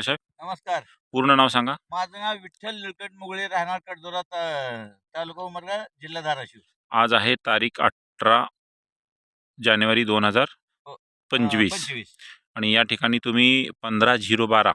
मुगळे साहेब. नमस्कार. पूर्ण नाव सांगा. माझं नाव विठ्ठल निळकंठ मुगळे राहणार कडदोरा ता- तालुका उमरगा जिल्हा धाराशिव. आज आहे तारीख अठरा जानेवारी दोन हजार हो. पंचवीस. पंचवीस. आणि या ठिकाणी तुम्ही पंधरा झिरो बारा.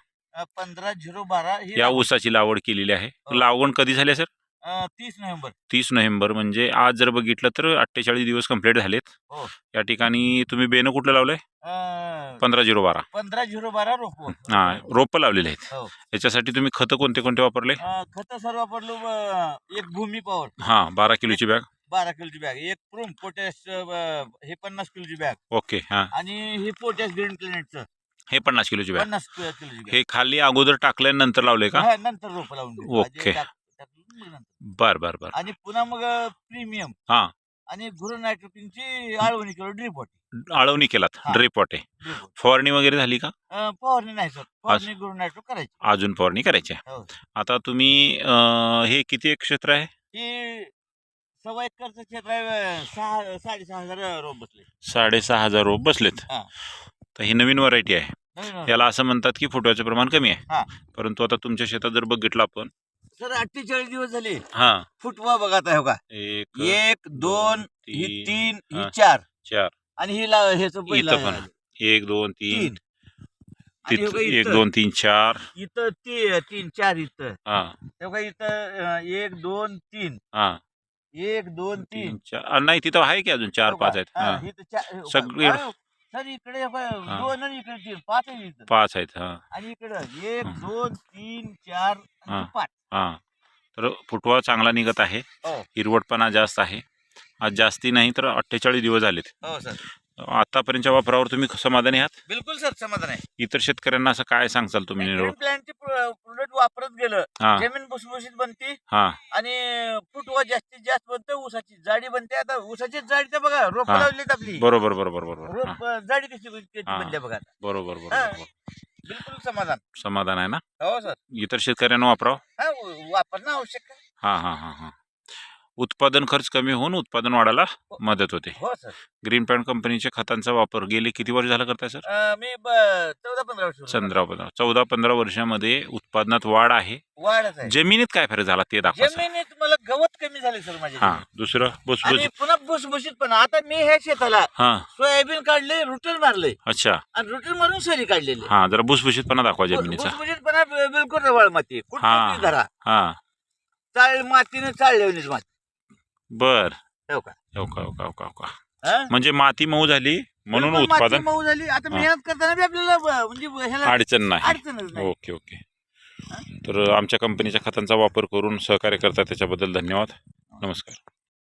पंधरा झिरो बारा ही या. ऊसाची लागवड केलेली आहे. हो. लागवड कधी झाली आहे, सर? तीस नोव्हेंबर. तीस नोव्हेंबर म्हणजे आज जर बघितलं तर अठ्ठेचाळीस दिवस कंप्लीट झालेत. हो. या ठिकाणी तुम्ही बेनं कुठलं लावलंय? अं, पंधरा झिरो बारा. पंधरा झिरो बारा रोप हा रोपं लावलेले आहेत. हो. याच्यासाठी तुम्ही खतं कोणते कोणते वापरले? खत सर्व वापरलो अं, एक भूमी पॉवर. हां बारा किलोची बॅग. बारा किलोची बॅग. एक प्रूम पोटॅश अं, हे पन्नास किलोची बॅग. ओके हां. आणि हे पोटॅश ग्रीन प्लॅनेटचं. हे पन्नास किलोची बॅग. पन्नास किलोची बॅग. हे खाली अगोदर टाकल्यानंतर लावले का? हा, नंतर रोप लावून देऊ. ओके. आधी टाक- टाकून मग नंतर. बर बर बर आणि पुन्हा मग प्रीमियम हा. आणि गुरु नायट्रोकिनची आळवणी केलो ड्रीप होती आळवणी केलात हा. ड्रेप वाटे ड्रीप होती फवारणी वगैरे झाली का अं, फवारणी नाही सर फवारणी गुरु नायट्रो करायची अजून फवारणी करायची आहे. हो. आता तुम्ही अं, हे किती एक क्षेत्र आहे ही सव्वा एकरचं क्षेत्र आहे सहा साडेसहा हजार रोप बसले साडेसहा हजार रोप बसलेत हा. तर ही नवीन व्हरायटी आहे नवीन. याला असं म्हणतात की फुटव्याचं प्रमाण कमी हा. आहे परंतु आता तुमच्या शेतात जर बघितलं आपण सर अठ्ठेचाळीस दिवस झाले. हा. फुटवा बघा आता हे बघा एक एक दोन ही तीन, ही हा. चार. चार. आणि ही ला ह्याचं पहिलं इथं पण. आहे. एक दोन तीन. तीन. आणि हे तिथं बघा एक इथं. दोन तीन चार. इथं ती तीन चार इथं. हा. हे बघा इथं अं, एक दोन तीन. हा. एक दोन तीन तीन. चार. अं, नाही तिथं आहे की अजून चार हो का? पाच आहेत? हा, हा. इथं चार- हो सगळे- का? सर इकडे हे बघा, हा. दोन आणि इकडे तीन. पाच आहे इथं. पाच आहेत हा. आणि इकडं एक हं. दोन तीन चार आणि हा. पाच. हा. तर फुटवा चांगला निघत आहे. हो. हिरवटपणा जास्त आहे. आज जास्ती नाही तर अठ्ठेचाळीस दिवस झालेत. हो सर. आतापर्यंतच्या वापरावर तुम्ही समाधानी आहात? बिलकुल सर समाधान आहे. इतर शेतकऱ्यांना असं काय सांगचाल तुम्ही निरोप? प्लॅनचे प्रोडक्ट वापरत गेलं हा. जमीन भुसभुशीत बनते. हा. आणि फुटवा जास्तीत जास्त बनते ऊसाची जाडी बनते. आता ऊसाची जाडी तर बघा रोप हा. लावलीत आपली. बरोबर बरोबर बरोबर. हा, रोप जाडी कशी कशी हा. बनते बघा आता. बरोबर बरोबर हा. बरोबर. बिलकुल समाधान. समाधान आहे ना? हो सर. इतर शेतकऱ्यांना वापरावं? हा वापरणं आवश्यक आहे. हा हा हा हा. उत्पादन खर्च कमी होऊन उत्पादन वाढायला मदत होते. हो सर. ग्रीन पॅन्ट कंपनीच्या खतांचा वापर गेले किती वर्ष झाला करताय सर? अं, मी चौदा पंधरा वर्ष चंद्रा पंधरा चौदा पंधरा वर्षामध्ये उत्पादनात वाढ आहे. वाढत आहे. जमिनीत काय फरक झाला ते दाखवा सर. जमिनीत मला गवत कमी झाले सर माझ्या हा जमिनीत. दुसरं आणि भुसभुस पुन्हा भुसभुशीत पण. आता मी ह्या शेताला हा. सोयाबीन काढले रुटीन मारले. अच्छा. आणि रुटीन मारून सरी काढलेली. हा जरा भुसभुशीतपणा दाखवा जमिनीचा. भुसभुशीतपणा बि- बिलकुल रवाळ माती. हा. कुठली धरा हा. चाळ मातीने चाळलेलीच माती. बर. हो का? हो का हो का हो का हो का. हा? म्हणजे माती मऊ झाली म्हणून बिलकुल माती उत्पादन? मऊ झाली. आता हा. मेहनत करताना बी आपल्याला ब- म्हणजे ह्याला अडचण नाही. अडचणच नाही. Okay okay. तर आमच्या कंपनीच्या खतांचा वापर करून सहकार्य करता त्याच्याबद्दल धन्यवाद. नमस्कार.